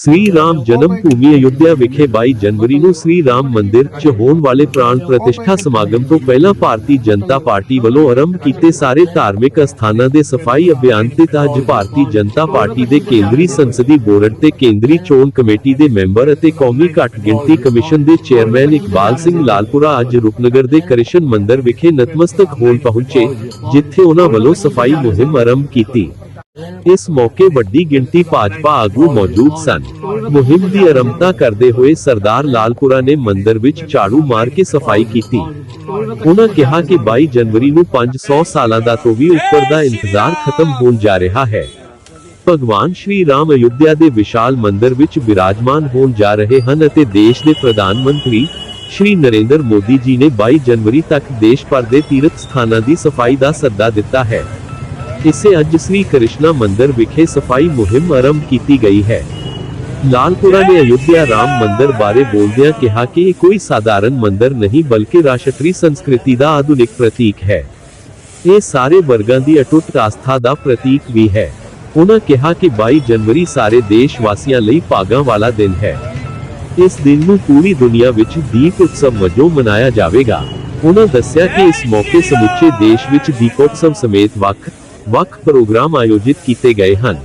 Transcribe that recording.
ਸ੍ਰੀ ਰਾਮ ਜਨਮ ਭੂਮੀ ਅਯੁੱਧਿਆ ਵਿਖੇ 22 ਜਨਵਰੀ ਨੂੰ ਸ੍ਰੀ ਰਾਮ ਮੰਦਿਰ 'ਚ ਹੋਣ ਵਾਲੇ ਪ੍ਰਾਣ ਪ੍ਰਤਿਸ਼ਠਾ ਸਮਾਗਮ ਤੋਂ ਪਹਿਲਾਂ ਭਾਰਤੀ ਜਨਤਾ ਪਾਰਟੀ ਵੱਲੋਂ ਆਰੰਭ ਕੀਤੇ ਸਾਰੇ ਧਾਰਮਿਕ ਅਸਥਾਨਾਂ ਦੇ ਸਫ਼ਾਈ ਅਭਿਆਨ ਤੇ ਅੱਜ ਭਾਰਤੀ ਜਨਤਾ ਪਾਰਟੀ ਦੇ ਕੇਂਦਰੀ ਸੰਸਦੀ ਬੋਰਡ ਤੇ ਕੇਂਦਰੀ ਚੋਣ ਕਮੇਟੀ ਦੇ ਮੈਂਬਰ ਅਤੇ ਕੌਮੀ ਘੱਟ ਗਿਣਤੀ ਕਮਿਸ਼ਨ ਦੇ ਚੇਅਰਮੈਨ ਇਕਬਾਲ ਸਿੰਘ ਲਾਲਪੁਰਾ ਅੱਜ ਰੂਪਨਗਰ ਦੇ ਕ੍ਰਿਸ਼ਨ ਮੰਦਿਰ ਵਿਖੇ ਨਤਮਸਤਕ ਹੋਣ ਪਹੁੰਚੇ, ਜਿੱਥੇ ਉਹਨਾਂ ਵੱਲੋਂ ਸਫ਼ਾਈ ਮੁਹਿੰਮ ਆਰੰਭ ਕੀਤੀ। ਇਸ ਮੌਕੇ ਵੱਡੀ ਗਿਣਤੀ ਭਾਜਪਾ ਆਗੂ ਮੌਜੂਦ ਸਨ। ਮੁਹਿੰਮ ਦੀ ਆਰੰਭਤਾ ਕਰਦੇ ਹੋਏ ਸਰਦਾਰ ਲਾਲਪੁਰਾ ਨੇ ਮੰਦਿਰ ਵਿੱਚ ਝਾੜੂ ਮਾਰ ਕੇ ਸਫ਼ਾਈ ਕੀਤੀ। ਉਹਨਾਂ ਕਿਹਾ ਕਿ 22 ਜਨਵਰੀ ਨੂੰ 500 ਸਾਲਾਂ ਦਾ ਤੋਂ ਵੀ ਉੱਪਰ ਦਾ ਇੰਤਜ਼ਾਰ ਖਤਮ ਹੋਣ ਜਾ ਰਿਹਾ ਹੈ। ਭਗਵਾਨ ਸ਼੍ਰੀ ਰਾਮ ਅਯੁੱਧਿਆ ਦੇ ਵਿਸ਼ਾਲ ਮੰਦਿਰ ਵਿੱਚ ਬਿਰਾਜਮਾਨ ਹੋਣ ਜਾ ਰਹੇ ਹਨ ਅਤੇ ਦੇਸ਼ ਦੇ ਪ੍ਰਧਾਨ ਮੰਤਰੀ ਸ਼੍ਰੀ ਨਰਿੰਦਰ ਮੋਦੀ ਜੀ ਨੇ 22 ਜਨਵਰੀ ਤੱਕ ਦੇਸ਼ ਭਰ ਦੇ ਤੀਰਥ ਸਥਾਨਾਂ ਦੀ ਸਫ਼ਾਈ ਦਾ ਸੱਦਾ ਦਿੱਤਾ ਹੈ। ਇਸੇ ਅੱਜ ਸ੍ਰੀ ਕ੍ਰਿਸ਼ਨਾ ਮੰਦਿਰ ਵਿਖੇ ਸਫ਼ਾਈ ਮੁਹਿੰਮ ਆਰੰਭ ਕੀਤੀ ਗਈ ਹੈ ਲਾਲਪੁਰਾ ਨੇ ਅਯੁੱਧਿਆ ਰਾਮ ਮੰਦਿਰ ਬਾਰੇ ਬੋਲਦਿਆਂ ਕਿਹਾ ਕਿ ਇਹ ਕੋਈ ਸਾਧਾਰਨ ਮੰਦਿਰ ਨਹੀਂ ਬਲਕਿ ਰਾਸ਼ਟਰੀ ਸੰਸਕ੍ਰਿਤੀ ਦਾ ਆਧੁਨਿਕ ਪ੍ਰਤੀਕ ਹੈ ਇਹ ਸਾਰੇ ਵਰਗਾਂ ਦੀ ਅਟੁੱਟ ਆਸਥਾ ਦਾ ਪ੍ਰਤੀਕ ਵੀ ਹੈ ਉਹਨਾਂ ਕਿਹਾ ਕਿ 22 ਜਨਵਰੀ ਸਾਰੇ ਦੇਸ਼ ਵਾਸੀਆਂ ਲਈ ਭਾਗਾਂ ਵਾਲਾ ਦਿਨ ਹੈ ਇਸ ਦਿਨ ਨੂੰ ਪੂਰੀ ਦੁਨੀਆ ਵਿੱਚ ਦੀਪ ਉਤਸਵ ਵਜੋਂ ਮਨਾਇਆ ਜਾਵੇਗਾ ਉਹਨਾਂ ਦੱਸਿਆ ਕਿ ਇਸ ਮੌਕੇ ਸਮੁੱਚੇ ਦੇਸ਼ ਵਿੱਚ ਦੀਪੋਤਸਵ ਸਮੇਤ ਵੱਖ ਵੱਖ ਪ੍ਰੋਗਰਾਮ ਆਯੋਜਿਤ ਕੀਤੇ ਗਏ ਹਨ।